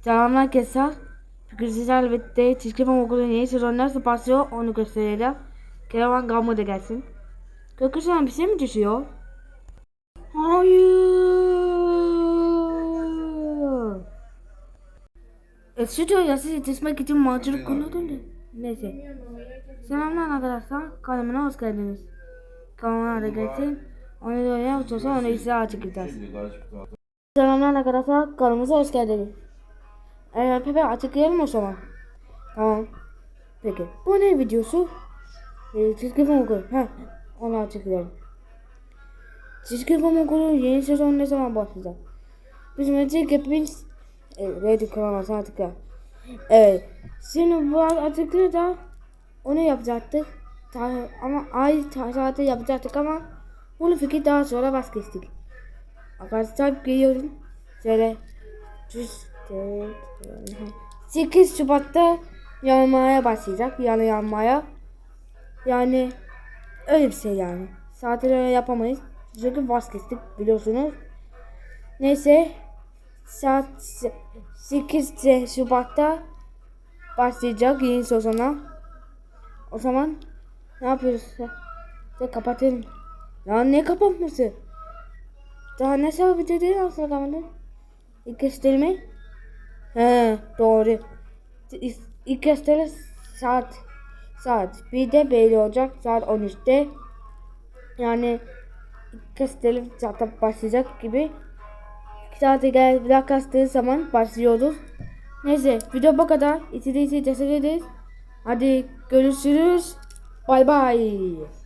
Selamlar Kesar. Bugün sizlerle birlikte çizgi film okulunun yeni sezonu nasıl başlıyor onu göstereceğim. Keravan Gamma da gelsin. Gökyüzünden bir şey mi düşüyor? Hayır. E, stüdyoya sizi yetişmek için macera kullanıldı. Neyse. Selamlar arkadaşlar. Kanalıma hoş geldiniz. Kanalıma da gelsin. Onu da öyle yapacağız. Onu size açık edeceğiz. Selamlar arkadaşlar. Kanalımıza hoş geldiniz. Ee, Pepe açıklayalım o zaman. Tamam. Peki. Bu ne videosu? Ee, çizgi film okulu. Ha, onu açıklayalım. Çizgi film okulu yeni sezon ne zaman başlayacak? Biz önce hepimiz e, Ready Kronos artık ya. Evet. Şimdi bu açıklığı onu yapacaktık. Ta, ama ay ta, saate yapacaktık ama bunu fikir daha sonra vazgeçtik. Arkadaşlar geliyorum. Şöyle düz 8 Şubat'ta yanmaya başlayacak. Yani yanmaya. Yani öyle bir şey yani. Zaten öyle yapamayız. Çünkü vazgeçtik biliyorsunuz. Neyse. Saat 8 Şubat'ta başlayacak yeni sezona. O zaman ne yapıyoruz? Ya kapatalım. Ya ne kapatması? Daha ne sebebi dedi aslında kapatalım. İlk gösterimi. He doğru. İlk- gösteri saat saat 1'de belli olacak saat 13'te. Yani gösteri zaten başlayacak gibi. Saate gel bir dakika bastığı zaman başlıyoruz. Neyse video bu kadar. İzlediğiniz için teşekkür ederiz. Hadi görüşürüz. Bay bay.